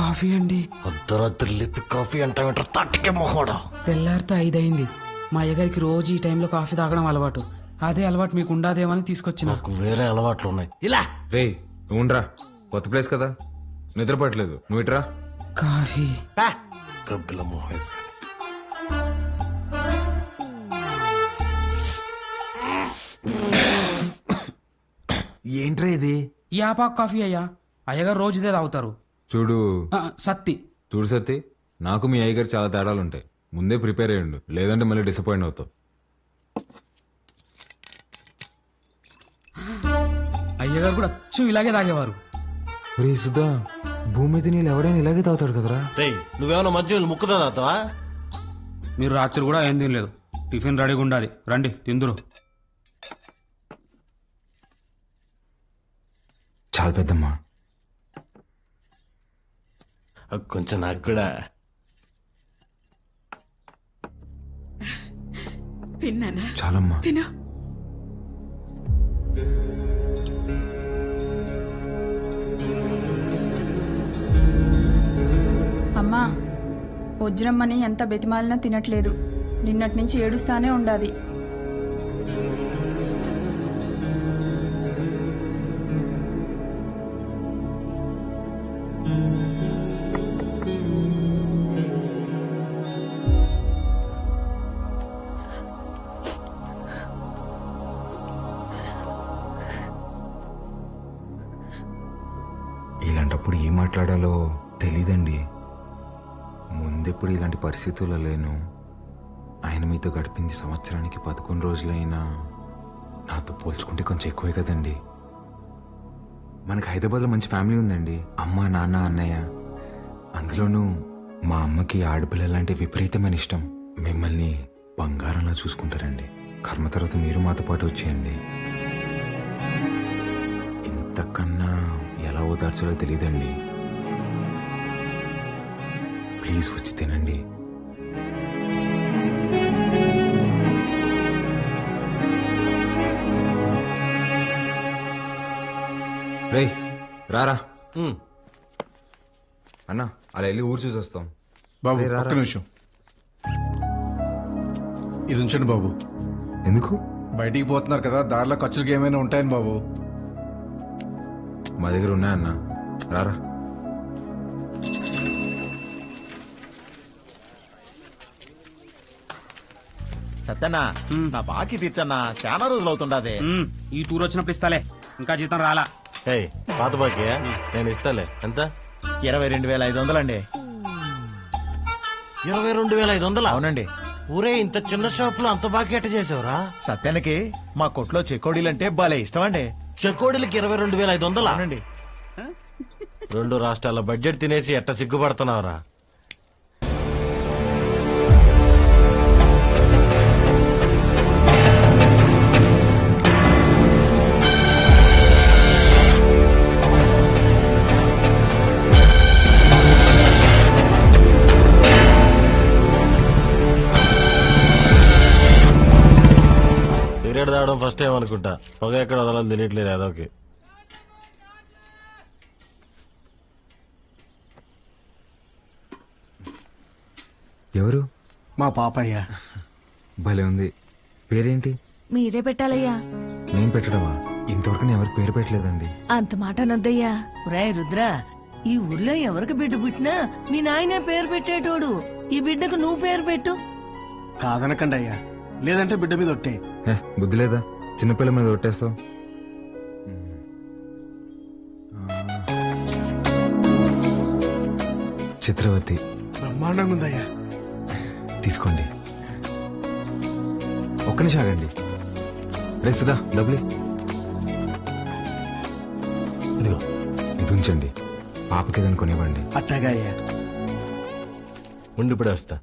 Coffee అండి. అర్ధరాత్రి లేపి కాఫీ అంటావేంటారు? తట్టుకే మొహోడా? తెల్లారితే ఐదయింది మా అయ్యగారికి రోజు ఈ టైంలో కాఫీ తాగడం అలవాటు. అదే అలవాటు మీకు ఉండాదేమని తీసుకొచ్చిన. నాకు వేరే అలవాట్లు ఉన్నాయి ఇలా రే ఉండరా. కొత్త ప్లేస్ కదా. నిద్రపట్లేదు నువ్వు ఇట్రా. కాఫీ. గబ్బిల మొహం వేసుకొని. ఏంట్రా ఇది? యాపాక్ కాఫీ అయ్యా. అయ్యగారు రోజు ఇదే తాగుతారు. చూడు. ఆ, సత్తి. చూడు సత్తి నాకు మీ అయ్యగారు చాలా తేడాలు ఉంటాయి ముందే ప్రిపేర్ అయ్యండు. లేదంటే మళ్ళీ డిసప్పాయింట్ అవుతావు. అయ్యగారు కూడా అచ్చు ఇలాగే తాగేవారు. రే సుధా భూమి మీద నీళ్ళు ఎవడైనా ఇలాగే తాగుతాడు కదరా? రేయ్ నువ్వేమన్నా మధ్య ముక్కుదా తాతావా మీరు రాత్రి కూడా ఏం తినలేదు. టిఫిన్ రెడీగా ఉండాలి. రండి తిందురు. చాలా పెద్దమ్మా. కొంచెం నాకు కూడా. తిన్నానా? చాలమ్మా. తిను. అమ్మా వజ్రమ్మని ఎంత బెతిమాలినా తినట్లేదు. నిన్నటి నుంచి ఏడుస్తానే ఉండాది. ఇలాంటప్పుడు ఏం మాట్లాడాలో తెలీదండి. ముందెప్పుడు ఇలాంటి పరిస్థితుల్లో లేను. ఆయన మీతో గడిపింది సంవత్సరానికి పదకొండు రోజులైనా నాతో పోల్చుకుంటే కొంచెం ఎక్కువే కదండి. మనకి హైదరాబాద్లో మంచి ఫ్యామిలీ ఉందండి. అమ్మ నాన్న అన్నయ్య. అందులోనూ మా అమ్మకి ఆడపిల్లలంటే విపరీతమైన ఇష్టం. మిమ్మల్ని బంగారంలా చూసుకుంటారండి. కర్మ తర్వాత మీరు మాతో పాటు వచ్చేయండి. ఇంతకన్నా ఎలా ఓదార్చాలో తెలియదండి ప్లీజ్ వచ్చి తినండి. రే రారా. అన్నా అలా వెళ్ళి ఊరు చూసి వస్తాం బాబు రారా. ఒక్క నిమిషం. ఇది ఉంచండి బాబు. ఎందుకు? బయటికి పోతున్నారు కదా దారిలో ఖర్చులకి ఏమైనా ఉంటాయని బాబు. మా దగ్గర ఉన్నాయన్నా రారా. సత్యన్నా నా బాకీ తీర్చన్నా చాలా రోజులు అవుతుండదే. ఈ టూర్ వచ్చినప్పుడు ఇస్తాలే. ఇంకా జీతం రాలా. ఏయ్ పాత బాకీ నేను ఇస్తాలే. ఎంత? ఇరవై రెండు వేల ఐదు వందలండి. ఇరవై రెండు వేల ఐదు వందలు? అవునండి. ఊరే ఇంత చిన్న షాప్లో అంత బాకీ ఎట్ట చేసావురా? సత్యానికి మా కొట్లో చెకోడీలంటే భలే ఇష్టం అండి చెకోడీలకి ఇరవై రెండు వేల ఐదు వందలు? రెండు రాష్ట్రాల బడ్జెట్ తినేసి ఎట్ట సిగ్గుపడుతున్నావురా? సిగరెట్ తాగడం ఫస్ట్ టైం అనుకుంటా. పొగ ఎక్కడ వదలని తెలియట్లేదు అదొకే ఎవరు? మా పాపయ్య. భలే ఉంది. పేరేంటి? మీరే పెట్టాలయ్యా. నేను పెట్టడమా? ఇంతవరకు నేను ఎవరికి పేరు పెట్టలేదండి. అంత మాట అనొద్దయ్యా. రాయ్ రుద్ర ఈ ఊర్లో ఎవరికి బిడ్డ పుట్టినా మీ నాయనే పేరు పెట్టేటోడు. ఈ బిడ్డకు నువ్వు పేరు పెట్టు. కాదనకండి అయ్యా లేదంటే బిడ్డ మీద ఒట్టే. ఏ బుద్ధి లేదా? చిన్నపిల్ల మీద కొట్టేస్తావు చిత్రవతి బ్రహ్మాండంగా ఉందయ్యా. తీసుకోండి. ఒక్క నిమిషం ఆగండి. రే సుధా డబ్బులు ఇదిగో ఇది ఉంచండి. పాపకి ఏదైనా కొనివ్వండి. అట్టాగా అయ్యా. ఉండి ఇప్పుడే వస్తా.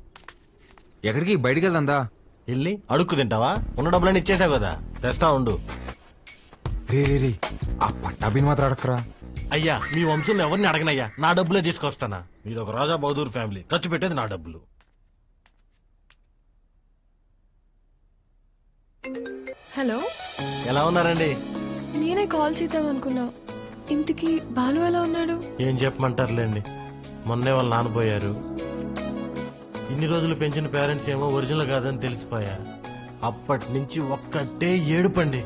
ఎక్కడికి? బయటికి వెళ్దా వెళ్ళి అడుక్కు తింటావా? ఉన్న డబ్బులన్నీ ఇచ్చేసావు కదా. తెస్తా ఉండు. రే రే రే ఆ పట్టాభిని మాత్రం అడక్కరా? అయ్యా మీ వంశంలో ఎవరిని అడగనయ్యా? నా డబ్బులే తీసుకొస్తానా? మీరు ఒక రాజా బహదూర్ ఫ్యామిలీ. ఖర్చు పెట్టేది నా డబ్బులు. హలో? ఎలా ఉన్నారండి? నేనే కాల్ చేద్దాం అనుకున్నా ఇంతకీ బాలు ఎలా ఉన్నాడు? ఏం చెప్పమంటారులేండి. మొన్నే వాళ్ళు నానపోయారు ఇన్ని రోజులు పెంచిన పేరెంట్స్ ఏమో ఒరిజినల్ కాదని తెలిసిపోయా. అప్పటి నుంచి ఒక్కటే ఏడుపండి.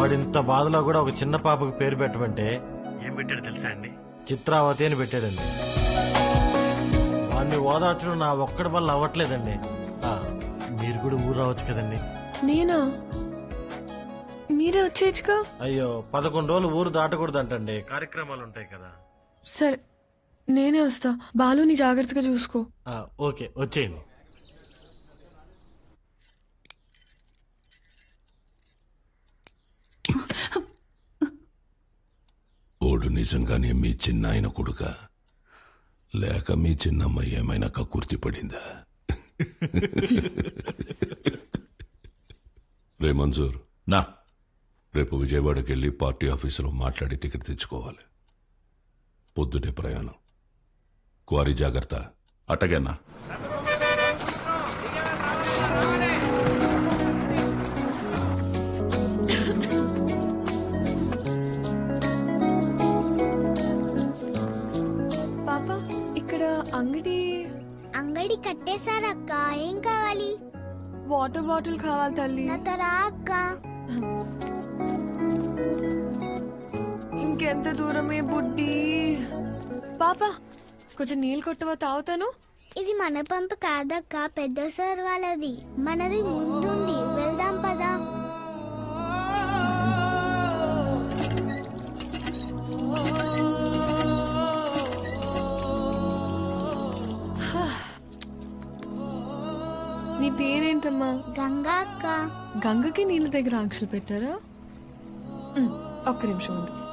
వాడింత బాధలో కూడా ఒక చిన్న పాపకు పేరు పెట్టమంటే ఏం పెట్టాడు తెలుసా అండి? చిత్రావతి అని పెట్టాడండి. వాడిని ఓదార్చడం నా ఒక్కడి వల్ల అవ్వట్లేదండి. మీరు కూడా ఊరు రావచ్చు కదండి. నేనా? మీరే వచ్చేయచ్చుగా? అయ్యో పదకొండు రోజులు ఊరు దాటకూడదంటండి. కార్యక్రమాలు ఉంటాయి కదా. సరే. నేనే వస్తా. బాలుని జాగ్రత్తగా చూసుకో. ఆ, ఓకే వచ్చేయండి. ఓడు నిజంగానే మీ చిన్నాయన కొడుక? లేక మీ చిన్నమ్మ ఏమైనా కక్కుర్తి పడిందా? రే మంజూర్. నా. రేపు విజయవాడకి వెళ్ళి పార్టీ ఆఫీసులో మాట్లాడి టికెట్ తెచ్చుకోవాలి. పొద్దుటే ప్రయాణం. క్వారీ జాగ్రత్త. అట్టగన్నా పాప ఇక్కడ అంగడి అంగడి కట్టేశారక్క. ఏం కావాలి? వాటర్ బాటిల్ కావాలి తల్లి. నాతో రా అక్క. ఇంకెంత దూరమే బుడ్డి? పాప కొంచెం నీళ్ళు కొట్టవా తాగుతాను? ఇది మన పంపు కాదక్క పెద్ద సార్ వాళ్ళది. మనది ముందుంది. వెళ్దాం పదా. నీ పేరేంటమ్మా? గంగా అక్క. గంగకి నీళ్ళ దగ్గర ఆంక్షలు పెట్టారా? ఉమ్, ఒక్క నిమిషం ఉండు.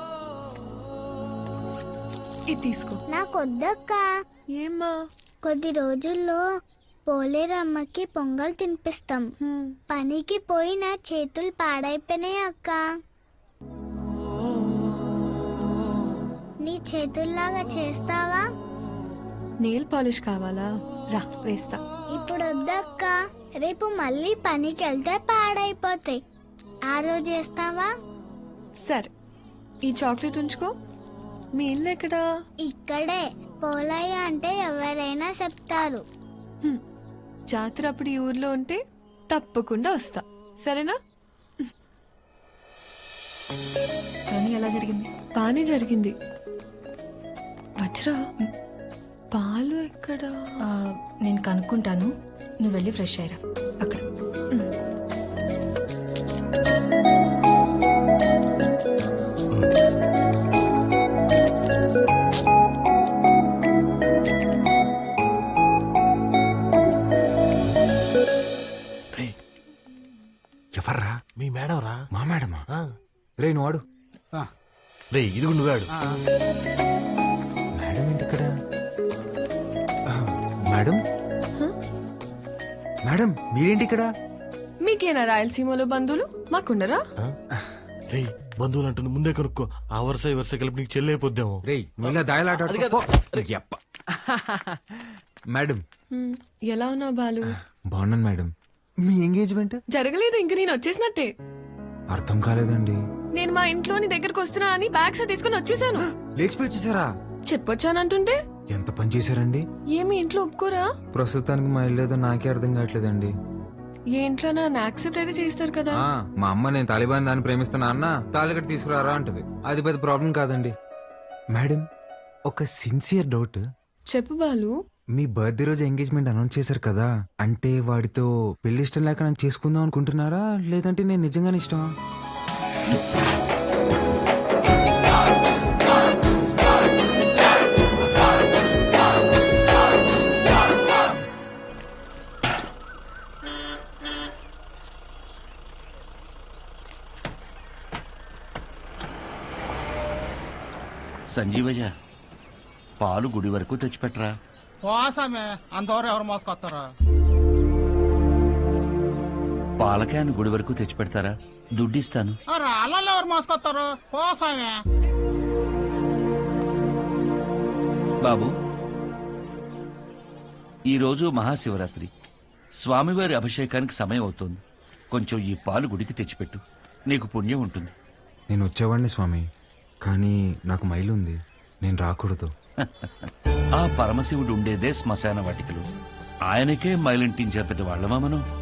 ఇది తీసుకో. నాకొద్దక్క. ఏమ్మా? కొద్ది రోజుల్లో పోలేరమ్మకి పొంగల్ తినిపిస్తాం. పనికి పోయి నా చేతులు పాడైపోయినాయి అక్క. నీ చేతుల్లాగా చేస్తావా? నెయిల్ పాలిష్ కావాలా? రా వేస్తా. ఇప్పుడు వద్దక్క రేపు మళ్ళీ పనికి వెళ్తే పాడైపోతాయి. ఆ రోజు చేస్తావా? సరే. ఈ చాక్లెట్ ఉంచుకో. మీ ఇల్లు ఎక్కడా? ఇక్కడే. పోలయ్య అంటే ఎవరైనా చెప్తారు. హ్మ్, జాతర అప్పుడు ఈ ఊర్లో ఉంటే తప్పకుండా వస్తా. సరేనా? కానీ ఎలా జరిగింది? బానే జరిగింది. వజ్రా పాలు ఎక్కడా? ఆ, నేను కనుక్కుంటాను. నువ్వు వెళ్ళి ఫ్రెష్ అయ్యరా అక్కడ. రా మా మేడమా ఆ, రే నువ్వు వాడు ఆ, రే ఇదిగు నువ్వాడు. ఆ, మేడం ఏంటి ఇక్కడ మేడం? మేడం మీరేంటి ఇక్కడ మీకేనా రాయలసీమలో బంధువులు? మాకుండరా? రే బంధువులు అంటుంది ముందే కనుక్కో. ఆ వరుస ఈ వరుస కలిపి నీకు చెల్లైపోద్దాము రే నువ్వు ఇలా దాయలాట అది కాదు. మేడం. హ్మ్, ఎలా ఉన్నావు బాలు? బాగున్నాను మేడం. మీ ఎంగేజ్మెంట్? జరగలేదు ఇంక నేను వచ్చేసినట్టే. అర్థం కాలేదండి. నేను మా ఇంట్లో నీ దగ్గరకు వస్తున్నా అని బ్యాగ్స్ తీసుకుని వచ్చేసాను. లేచిపోయి వచ్చేసారా చెప్పొచ్చానంటుంటే? ఎంత పని చేశారండి? ఏమి ఇంట్లో ఒప్పుకోరా? ప్రస్తుతానికి మా ఇల్లు ఏదో నాకే అర్థం కావట్లేదండి. ఏ ఇంట్లో నన్ను యాక్సెప్ట్ అయితే చేస్తారు కదా? ఆ, మా అమ్మ నేను తాలిబాన్ దాన్ని ప్రేమిస్తున్నా అన్న తాలిగట్టు తీసుకురారా అంటది. అది పెద్ద ప్రాబ్లం కాదండి. మేడం ఒక సిన్సియర్ డౌట్ చెప్పు బాలు. మీ బర్త్డే రోజు ఎంగేజ్మెంట్ అనౌన్స్ చేశారు కదా అంటే వాడితో పెళ్ళి ఇష్టం లేక నన్ను చేసుకుందాం అనుకుంటున్నారా? లేదంటే నేను నిజంగానే ఇష్టమా? సంజీవయ్య పాలు గుడి వరకు తెచ్చిపెట్టరా? పోసామే అందరూ ఎవరు మోసుకొస్తారా? పాల క్యాన్ గుడి వరకు తెచ్చిపెడతారా? దుడ్డిస్తాను. రాళ్ళలో ఎవరు మోసుకొస్తారు? పోసామే బాబు ఈరోజు మహాశివరాత్రి. స్వామివారి అభిషేకానికి సమయం అవుతోంది. కొంచెం ఈ పాలు గుడికి తెచ్చిపెట్టు. నీకు పుణ్యం ఉంటుంది. నేను వచ్చేవాడిని స్వామి. కానీ నాకు మైలు ఉంది నేను రాకూడదు. ఆ పరమశివుడు ఉండేదే శ్మశాన వాటికలు. ఆయనకే మైలింటించేతటి వాళ్ళమా మనం?